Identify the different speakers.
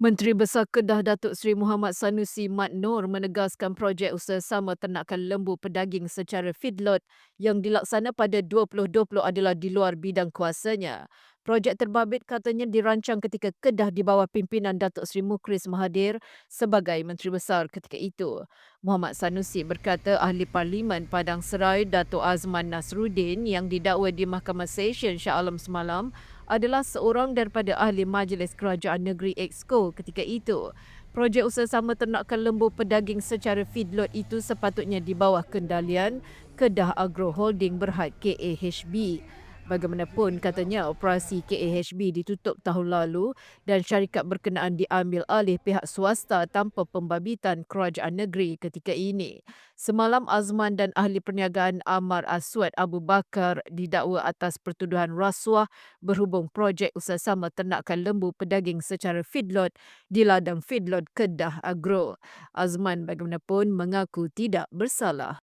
Speaker 1: Menteri Besar Kedah Datuk Seri Muhammad Sanusi Mat Noor menegaskan projek usaha sama ternakan lembu pedaging secara feedlot yang dilaksana pada 2020 adalah di luar bidang kuasanya. Projek terbabit katanya dirancang ketika Kedah di bawah pimpinan Datuk Seri Mukris Mahathir sebagai Menteri Besar ketika itu. Muhammad Sanusi berkata ahli Parlimen Padang Serai Datuk Azman Nasruddin yang didakwa di Mahkamah Session Shah Alam semalam adalah seorang daripada ahli Majlis Kerajaan Negeri Exco ketika itu. Projek usaha sama ternakan lembu pedaging secara feedlot itu sepatutnya di bawah kendalian Kedah Agro Holding Berhad KAHB. Bagaimanapun katanya operasi KAHB ditutup tahun lalu dan syarikat berkenaan diambil alih pihak swasta tanpa pembabitan kerajaan negeri ketika ini. Semalam Azman dan ahli perniagaan Amar Aswad Abu Bakar didakwa atas pertuduhan rasuah berhubung projek usaha sama ternakan lembu pedaging secara feedlot di ladang feedlot Kedah Agro. Azman bagaimanapun mengaku tidak bersalah.